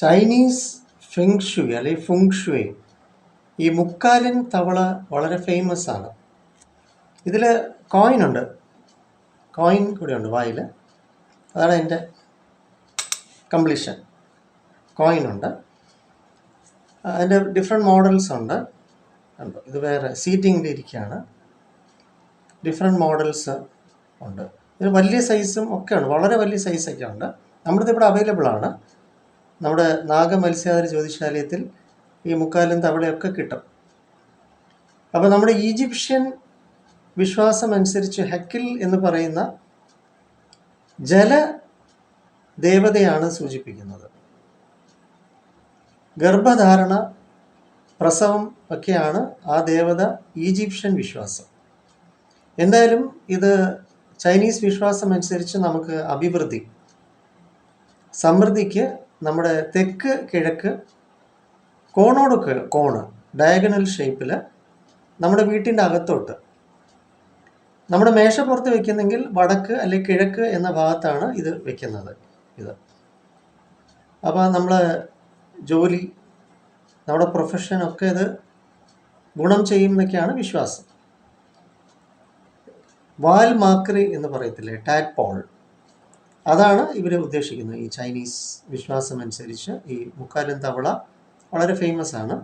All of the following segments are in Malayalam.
ചൈനീസ് ഫെങ്ഷുയ് അല്ലെങ്കിൽ ഫുങ്ഷുയ് ഈ മുക്കാലൻ തവള വളരെ ഫേമസ് ആണ്. ഇതിൽ കോയിൻ ഉണ്ട്. കോയിൻ കൂടെ ഉണ്ട് വായിൽ അതാണ് എന്റെ കംപ്ലീഷൻ കോയിൻ ഉണ്ട്. അതിന്റെ ഡിഫറെന്റ് മോഡൽസ് ഉണ്ട്. ഉണ്ട് ഇത് വേറെ സീറ്റിങ്ങിൽ ഇരിക്കുകയാണ് ഡിഫറെന്റ് മോഡൽസ് ഉണ്ട്. ഇത് വലിയ സൈസും ഒക്കെ ഉണ്ട് വളരെ വലിയ സൈസൊക്കെ ഉണ്ട്. നമ്മുടെ ഇവിടെ അവൈലബിൾ ആണ്. നമ്മുടെ നാഗ മത്സ്യാധാര ജ്യോതിശാലയത്തിൽ ഈ മുക്കാലും തവളയൊക്കെ കിട്ടും. അപ്പോൾ നമ്മുടെ ഈജിപ്ഷ്യൻ വിശ്വാസം അനുസരിച്ച് ഹക്കിൽ എന്ന് പറയുന്ന ജല ദേവതയാണ് സൂചിപ്പിക്കുന്നത്. ഗർഭധാരണ പ്രസവം ഒക്കെയാണ് ആ ദേവത ഈജിപ്ഷ്യൻ വിശ്വാസം. എന്തായാലും ഇത് ചൈനീസ് വിശ്വാസം അനുസരിച്ച് നമുക്ക് അഭിവൃദ്ധി സമൃദ്ധിക്ക് നമ്മുടെ തെക്ക് കിഴക്ക് കോണോട് കോണ് ഡയഗണൽ ഷേപ്പിൽ നമ്മുടെ വീട്ടിന്റെ അകത്തോട്ട്. നമ്മുടെ മേശപ്പുറത്ത് വെക്കുന്നെങ്കിൽ വടക്ക് അല്ലെങ്കിൽ കിഴക്ക് എന്ന ഭാഗത്താണ് ഇത് വെക്കുന്നത് ഇത്. അപ്പോൾ നമ്മൾ ജോലി നമ്മുടെ പ്രൊഫഷൻ ഒക്കെ ഇത് ഗുണം ചെയ്യും എന്നൊക്കെയാണ് വിശ്വാസം. വാൽ മാക്രി എന്ന് പറയത്തില്ലേ? ടാറ്റ് പോൾ അതാണ് ഇവർ ഉദ്ദേശിക്കുന്നത്. ഈ ചൈനീസ് വിശ്വാസം അനുസരിച്ച് ഈ മുക്കാലും തവള വളരെ ഫേമസ് ആണ്.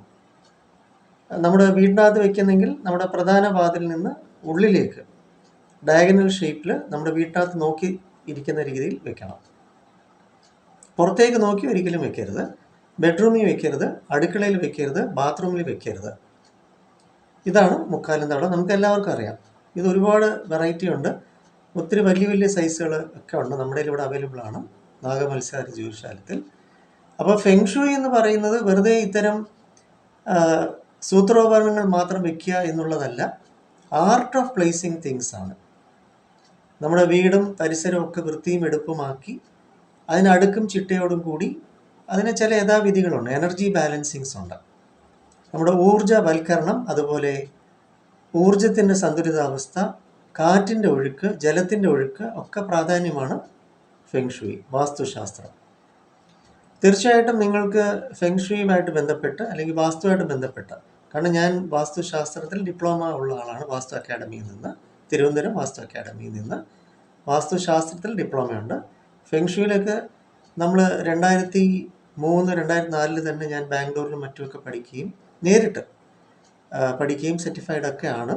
നമ്മുടെ വീടിനകത്ത് വെക്കുന്നെങ്കിൽ നമ്മുടെ പ്രധാന വാതിൽ നിന്ന് ഉള്ളിലേക്ക് ഡയഗണൽ ഷേപ്പിൽ നമ്മുടെ വീട്ടിനകത്ത് നോക്കി ഇരിക്കുന്ന രീതിയിൽ വെക്കണം. പുറത്തേക്ക് നോക്കി ഒരിക്കലും വെക്കരുത്. ബെഡ്റൂമിൽ വെക്കരുത്. അടുക്കളയിൽ വെക്കരുത്. ബാത്റൂമിൽ വെക്കരുത്. ഇതാണ് മുക്കാലും തവള. നമുക്ക് എല്ലാവർക്കും അറിയാം. ഇത് ഒരുപാട് വെറൈറ്റി ഉണ്ട്. ഒത്തിരി വലിയ വലിയ സൈസുകൾ ഒക്കെ ഉണ്ട് നമ്മുടെ ഇവിടെ അവൈലബിൾ ആണ്. നാഗമത്സ്യാരി ജ്യോതിശാലത്തിൽ അപ്പോൾ ഫെങ്ഷുയി എന്ന് പറയുന്നത് വെറുതെ ഇത്തരം സൂത്രോപകരണങ്ങൾ മാത്രം വെക്കുക എന്നുള്ളതല്ല ആർട്ട് ഓഫ് പ്ലേസിങ് തിങ്സ് ആണ്. നമ്മുടെ വീടും പരിസരവും ഒക്കെ വൃത്തിയും എടുപ്പുമാക്കി അതിനടുക്കും ചിട്ടയോടും കൂടി അതിന് ചില യഥാവിധികളുണ്ട്. എനർജി ബാലൻസിങ്സ് ഉണ്ട്. നമ്മുടെ ഊർജവൽക്കരണം അതുപോലെ ഊർജത്തിന്റെ സന്തുലിതാവസ്ഥ കാറ്റിന്റെ ഒഴുക്ക് ജലത്തിന്റെ ഒഴുക്ക് ഒക്കെ പ്രാധാന്യമാണ് ഫെങ്ഷുയി വാസ്തുശാസ്ത്രം. തീർച്ചയായിട്ടും നിങ്ങൾക്ക് ഫെങ്ഷുയുമായിട്ട് ബന്ധപ്പെട്ട് അല്ലെങ്കിൽ വാസ്തുവായിട്ട് ബന്ധപ്പെട്ട് കാരണം ഞാൻ വാസ്തുശാസ്ത്രത്തിൽ ഡിപ്ലോമ ഉള്ള ആളാണ് വാസ്തു അക്കാഡമിയിൽ നിന്ന് തിരുവനന്തപുരം വാസ്തു അക്കാഡമിയിൽ നിന്ന് വാസ്തുശാസ്ത്രത്തിൽ ഡിപ്ലോമയുണ്ട്. ഫെങ്ഷുയിലൊക്കെ നമ്മൾ രണ്ടായിരത്തി മൂന്ന് രണ്ടായിരത്തി നാലിൽ തന്നെ ഞാൻ ബാംഗ്ലൂരിലും മറ്റുമൊക്കെ പഠിക്കുകയും നേരിട്ട് പഠിക്കുകയും സർട്ടിഫൈഡ് ഒക്കെ ആണ്.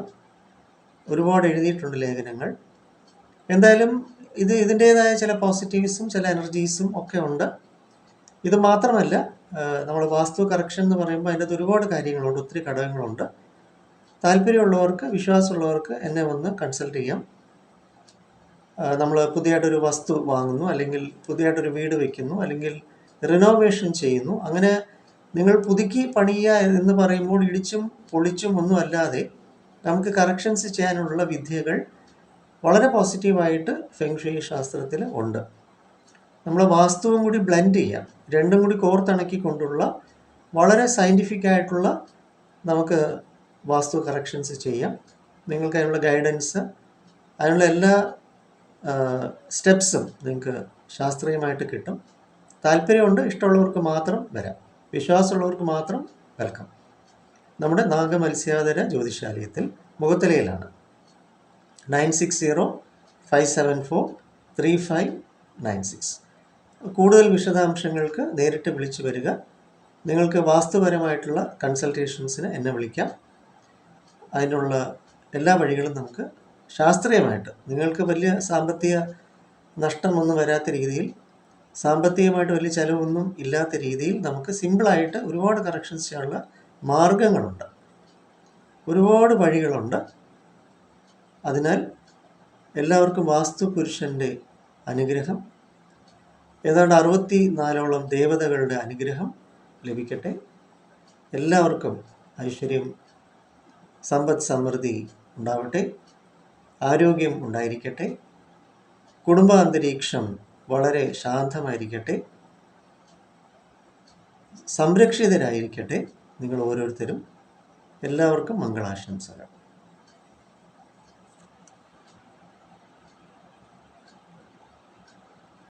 ഒരുപാട് എഴുതിയിട്ടുണ്ട് ലേഖനങ്ങൾ. എന്തായാലും ഇത് ഇതിന്റേതായ ചില പോസിറ്റീവ്സും ചില എനർജീസും ഒക്കെ ഉണ്ട്. ഇത് മാത്രമല്ല നമ്മൾ വാസ്തു കറക്ഷൻ എന്ന് പറയുമ്പോൾ അതിന്റെ ഒരുപാട് കാര്യങ്ങളുണ്ട് ഒത്തിരി ഘടകങ്ങളുണ്ട്. താല്പര്യമുള്ളവർക്ക് വിശ്വാസമുള്ളവർക്ക് എന്നെ വന്ന് കൺസൾട്ട് ചെയ്യാം. നമ്മൾ പുതിയതായിട്ടൊരു വസ്തു വാങ്ങുന്നു അല്ലെങ്കിൽ പുതിയതായിട്ടൊരു വീട് വയ്ക്കുന്നു അല്ലെങ്കിൽ റിനോവേഷൻ ചെയ്യുന്നു. അങ്ങനെ നിങ്ങൾ പുതുക്കി പണിയുക എന്ന് പറയുമ്പോൾ ഇടിച്ചും പൊളിച്ചും ഒന്നും അല്ലാതെ നമുക്ക് കറക്ഷൻസ് ചെയ്യാനുള്ള വിദ്യകൾ വളരെ പോസിറ്റീവായിട്ട് ഫെങ്ഷുയി ശാസ്ത്രത്തിൽ ഉണ്ട്. നമ്മൾ വാസ്തുവും കൂടി ബ്ലെൻഡ് ചെയ്യാം. രണ്ടും കൂടി കോർത്തിണക്കിക്കൊണ്ടുള്ള വളരെ സയന്റിഫിക് ആയിട്ടുള്ള നമുക്ക് വാസ്തു കറക്ഷൻസ് ചെയ്യാം. നിങ്ങൾക്ക് അതിനുള്ള ഗൈഡൻസ് അതിനുള്ള എല്ലാ സ്റ്റെപ്സും നിങ്ങൾക്ക് ശാസ്ത്രീയമായിട്ട് കിട്ടും. താല്പര്യമുണ്ട് ഇഷ്ടമുള്ളവർക്ക് മാത്രം വരാം. വിശ്വാസമുള്ളവർക്ക് മാത്രം വെൽക്കം നമ്മുടെ നാഗമത്സ്യാതര ജ്യോതിഷാലയത്തിൽ മുഖത്തലയിലാണ്. Nine six zero five seven four three five nine six കൂടുതൽ വിശദാംശങ്ങൾക്ക് നേരിട്ട് വിളിച്ചു വരിക. നിങ്ങൾക്ക് വാസ്തുപരമായിട്ടുള്ള കൺസൾട്ടേഷൻസിന് എന്നെ വിളിക്കാം. അതിനുള്ള എല്ലാ വഴികളും നമുക്ക് ശാസ്ത്രീയമായിട്ട്. നിങ്ങൾക്ക് വലിയ സാമ്പത്തിക നഷ്ടമൊന്നും വരാത്ത രീതിയിൽ സാമ്പത്തികമായിട്ട് വലിയ ചിലവൊന്നും ഇല്ലാത്ത രീതിയിൽ നമുക്ക് സിമ്പിളായിട്ട് ഒരുപാട് കറക്ഷൻസ് ചെയ്യാനുള്ള മാർഗങ്ങളുണ്ട്. ഒരുപാട് വഴികളുണ്ട്. അതിനാൽ എല്ലാവർക്കും വാസ്തു പുരുഷന്റെ അനുഗ്രഹം. ഏതാണ്ട് അറുപത്തി നാലോളം ദേവതകളുടെ അനുഗ്രഹം ലഭിക്കട്ടെ. എല്ലാവർക്കും ഐശ്വര്യം സമ്പദ് സമൃദ്ധി ഉണ്ടാവട്ടെ. ആരോഗ്യം ഉണ്ടായിരിക്കട്ടെ. കുടുംബ അന്തരീക്ഷം വളരെ ശാന്തമായിരിക്കട്ടെ. സംരക്ഷിതരായിരിക്കട്ടെ. നിങ്ങൾ ഓരോരുത്തരും എല്ലാവർക്കും മംഗളാശംസകൾ.